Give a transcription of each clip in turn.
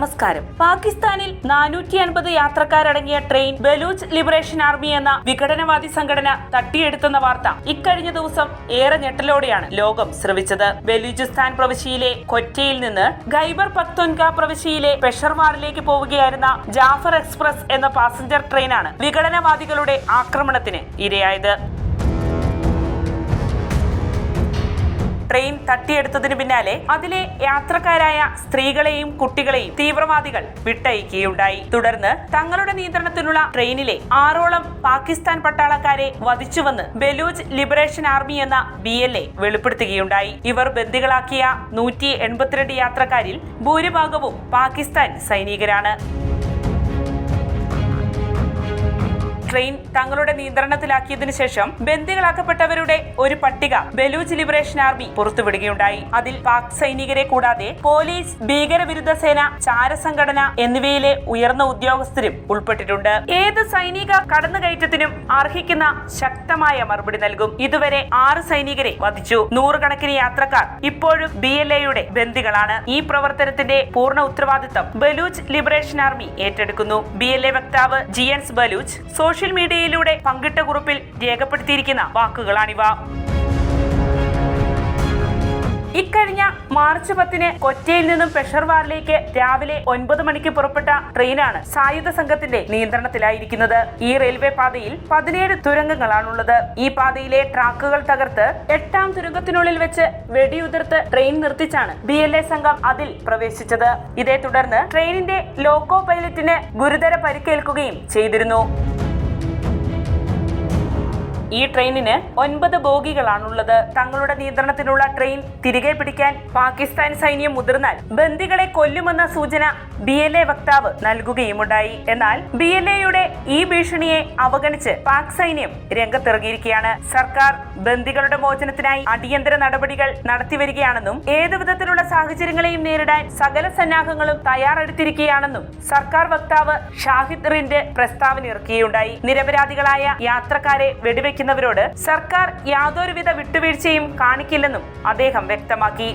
നമസ്കാരം. പാകിസ്ഥാനിൽ നാനൂറ്റി അൻപത് യാത്രക്കാരടങ്ങിയ ട്രെയിൻ ബലൂച്ച് ലിബറേഷൻ ആർമി എന്ന വിഘടനവാദി സംഘടന തട്ടിയെടുത്തെന്ന വാർത്ത ഇക്കഴിഞ്ഞ ദിവസം ഏറെ ഞെട്ടലോടെയാണ് ലോകം ശ്രവിച്ചത്. ബലൂചിസ്ഥാൻ പ്രവിശ്യയിലെ കൊറ്റയിൽ നിന്ന് ഖൈബർ പക്തൊൻക പ്രവിശ്യയിലെ പെഷർവാറിലേക്ക് പോവുകയായിരുന്ന ജാഫർ എക്സ്പ്രസ് എന്ന പാസഞ്ചർ ട്രെയിനാണ് വിഘടനവാദികളുടെ ആക്രമണത്തിന് ഇരയായത്. ട്രെയിൻ തട്ടിയെടുത്തതിന് പിന്നാലെ അതിലെ യാത്രക്കാരായ സ്ത്രീകളെയും കുട്ടികളെയും തീവ്രവാദികൾ വിട്ടയക്കുകയുണ്ടായി. തുടർന്ന് തങ്ങളുടെ നിയന്ത്രണത്തിലുള്ള ട്രെയിനിലെ ആറോളം പാകിസ്ഥാൻ പട്ടാളക്കാരെ വധിച്ചുവെന്ന് ബലൂച്ച് ലിബറേഷൻ ആർമി എന്ന ബി എൽ എ വെളിപ്പെടുത്തുകയുണ്ടായി. ഇവർ ബന്ദികളാക്കിയ നൂറ്റി എൺപത്തിരണ്ട് യാത്രക്കാരിൽ ഭൂരിഭാഗവും പാകിസ്ഥാൻ സൈനികരാണ്. ട്രെയിൻ തങ്ങളുടെ നിയന്ത്രണത്തിലാക്കിയതിനു ശേഷം ബന്ദികളാക്കപ്പെട്ടവരുടെ ഒരു പട്ടിക ബലൂച്ച് ലിബറേഷൻ ആർമി പുറത്തുവിടുകയുണ്ടായി. അതിൽ പാക് സൈനികരെ കൂടാതെ പോലീസ് ഭീകരവിരുദ്ധ സേന ചാരസംഘടന എന്നിവയിലെ ഉയർന്ന ഉദ്യോഗസ്ഥരും ഉൾപ്പെട്ടിട്ടുണ്ട്. ഏത് സൈനിക കടന്നുകയറ്റത്തിനും അർഹിക്കുന്ന ശക്തമായ മറുപടി നൽകും. ഇതുവരെ ആറ് സൈനികരെ വധിച്ചു. നൂറുകണക്കിന് യാത്രക്കാർ ഇപ്പോഴും ബി എൽ എയുടെ ബന്ദികളാണ്. ഈ പ്രവർത്തനത്തിന്റെ പൂർണ ഉത്തരവാദിത്തം ബലൂച്ച് ലിബറേഷൻ ആർമി ഏറ്റെടുക്കുന്നു. ബി എൽ എ വക്താവ് ജിയൻസ് ബലൂച്ച് സോഷ്യൽ മീഡിയയിലൂടെ പങ്കിട്ട കുറിപ്പിൽ രേഖപ്പെടുത്തിയിരിക്കുന്ന വാക്കുകളാണിവ. ഇക്കഴിഞ്ഞ മാർച്ച് പത്തിന് കൊറ്റയിൽ നിന്നും പെഷർവാറിലേക്ക് രാവിലെ ഒൻപത് മണിക്ക് പുറപ്പെട്ട ട്രെയിനാണ് സായുധ സംഘത്തിന്റെ നിയന്ത്രണത്തിലായിരിക്കുന്നത്. ഈ റെയിൽവേ പാതയിൽ പതിനേഴ് തുരങ്കങ്ങളാണുള്ളത്. ഈ പാതയിലെ ട്രാക്കുകൾ തകർത്ത് എട്ടാം തുരങ്കത്തിനുള്ളിൽ വെച്ച് വെടിയുതിർത്ത് ട്രെയിൻ നിർത്തിച്ചാണ് ബി എൽ എ സംഘം അതിൽ പ്രവേശിച്ചത്. ഇതേ തുടർന്ന് ട്രെയിനിന്റെ ലോക്കോ പൈലറ്റിന് ഗുരുതര പരിക്കേൽക്കുകയും ചെയ്തിരുന്നു. ഈ ട്രെയിനിന് ഒൻപത് ബോഗികളാണുള്ളത്. തങ്ങളുടെ നിയന്ത്രണത്തിലുള്ള ട്രെയിൻ തിരികെ പിടിക്കാൻ പാകിസ്ഥാൻ സൈന്യം മുതിർന്നാൽ ബന്ദികളെ കൊല്ലുമെന്ന സൂചന ബി എൽ എ വക്താവ് നൽകുകയുമുണ്ടായി. എന്നാൽ ബി എൽ എയുടെ ഈ ഭീഷണിയെ അവഗണിച്ച് പാക് സൈന്യം രംഗത്തിറങ്ങിയിരിക്കുകയാണ്. സർക്കാർ ബന്ദികളുടെ മോചനത്തിനായി അടിയന്തര നടപടികൾ നടത്തിവരികയാണെന്നും ഏതു വിധത്തിലുള്ള സാഹചര്യങ്ങളെയും നേരിടാൻ സകല സന്നാഹങ്ങളും തയ്യാറെടുത്തിരിക്കുകയാണെന്നും സർക്കാർ വക്താവ് ഷാഹിദ് റിന്റെ പ്രസ്താവന ഇറക്കുകയുണ്ടായി നിരപരാധികളായ യാത്രക്കാരെ വെടിവെക്കുന്നവരോട് സർക്കാർ യാതൊരുവിധ വിട്ടുവീഴ്ചയും കാണിക്കില്ലെന്നും അദ്ദേഹം വ്യക്തമാക്കി.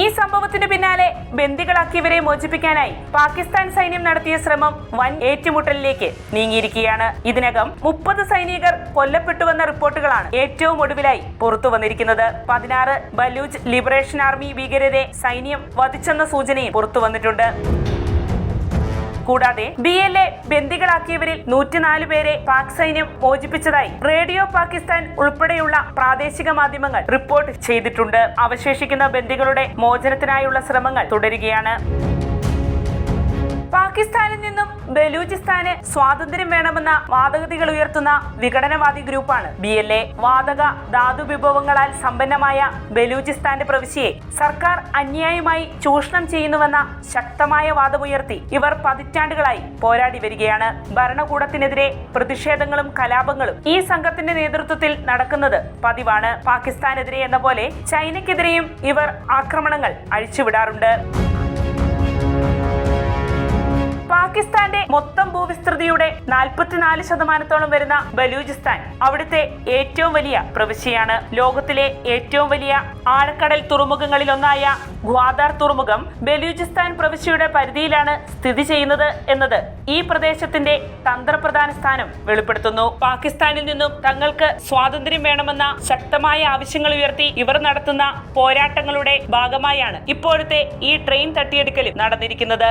ഈ സംഭവത്തിന് പിന്നാലെ ബന്ദികളാക്കിയവരെ മോചിപ്പിക്കാനായി പാകിസ്ഥാൻ സൈന്യം നടത്തിയ ശ്രമം വൻ ഏറ്റുമുട്ടലിലേക്ക് നീങ്ങിയിരിക്കുകയാണ്. ഇതിനകം മുപ്പത് സൈനികർ കൊല്ലപ്പെട്ടുവെന്ന റിപ്പോർട്ടുകളാണ് ഏറ്റവും ഒടുവിലായി പുറത്തു വന്നിരിക്കുന്നത് പതിനാറ് ബലൂച്ച് ലിബറേഷൻ ആർമി ഭീകരരെ സൈന്യം വധിച്ചെന്ന സൂചനയും പുറത്തു വന്നിട്ടുണ്ട് കൂടാതെ ബി എൽ എ ബന്ദികളാക്കിയവരിൽ നൂറ്റിനാല് പേരെ പാക് സൈന്യം മോചിപ്പിച്ചതായി റേഡിയോ പാകിസ്ഥാൻ ഉൾപ്പെടെയുള്ള പ്രാദേശിക മാധ്യമങ്ങൾ റിപ്പോർട്ട് ചെയ്തിട്ടുണ്ട്. അവശേഷിക്കുന്ന ബന്ദികളുടെ മോചനത്തിനായുള്ള ശ്രമങ്ങൾ തുടരുകയാണ്. പാകിസ്ഥാനിൽ നിന്നും ബലൂചിസ്ഥാന് സ്വാതന്ത്ര്യം വേണമെന്ന വാദഗതികൾ ഉയർത്തുന്ന വിഘടനവാദി ഗ്രൂപ്പാണ് ബി എൽ എ. വാതക ധാതു വിഭവങ്ങളാൽ സമ്പന്നമായ ബലൂചിസ്ഥാന്റെ പ്രവിശ്യയെ സർക്കാർ അന്യായമായി ചൂഷണം ചെയ്യുന്നുവെന്ന ശക്തമായ വാദമുയർത്തി ഇവർ പതിറ്റാണ്ടുകളായി പോരാടി വരികയാണ്. ഭരണകൂടത്തിനെതിരെ പ്രതിഷേധങ്ങളും കലാപങ്ങളും ഈ സംഘത്തിന്റെ നേതൃത്വത്തിൽ നടക്കുന്നത് പതിവാണ്. പാകിസ്ഥാനെതിരെ എന്ന പോലെ ചൈനയ്ക്കെതിരെയും ഇവർ ആക്രമണങ്ങൾ അഴിച്ചുവിടാറുണ്ട്. പാകിസ്ഥാന്റെ മൊത്തം ഭൂവിസ്തൃതിയുടെ നാൽപ്പത്തിനാല് ശതമാനത്തോളം വരുന്ന ബലൂചിസ്ഥാൻ അവിടുത്തെ ഏറ്റവും വലിയ പ്രവിശ്യയാണ്. ലോകത്തിലെ ഏറ്റവും വലിയ ആഴക്കടൽ തുറമുഖങ്ങളിലൊന്നായ ഗ്വാദാർ തുറമുഖം ബലൂചിസ്ഥാൻ പ്രവിശ്യയുടെ പരിധിയിലാണ് സ്ഥിതി ചെയ്യുന്നത് എന്നത് ഈ പ്രദേശത്തിന്റെ തന്ത്രപ്രധാന സ്ഥാനം വെളിപ്പെടുത്തുന്നു. പാകിസ്ഥാനിൽ നിന്നും തങ്ങൾക്ക് സ്വാതന്ത്ര്യം വേണമെന്ന ശക്തമായ ആവശ്യങ്ങൾ ഉയർത്തി ഇവർ നടത്തുന്ന പോരാട്ടങ്ങളുടെ ഭാഗമായാണ് ഇപ്പോഴത്തെ ഈ ട്രെയിൻ തട്ടിയെടുക്കലും നടന്നിരിക്കുന്നത്.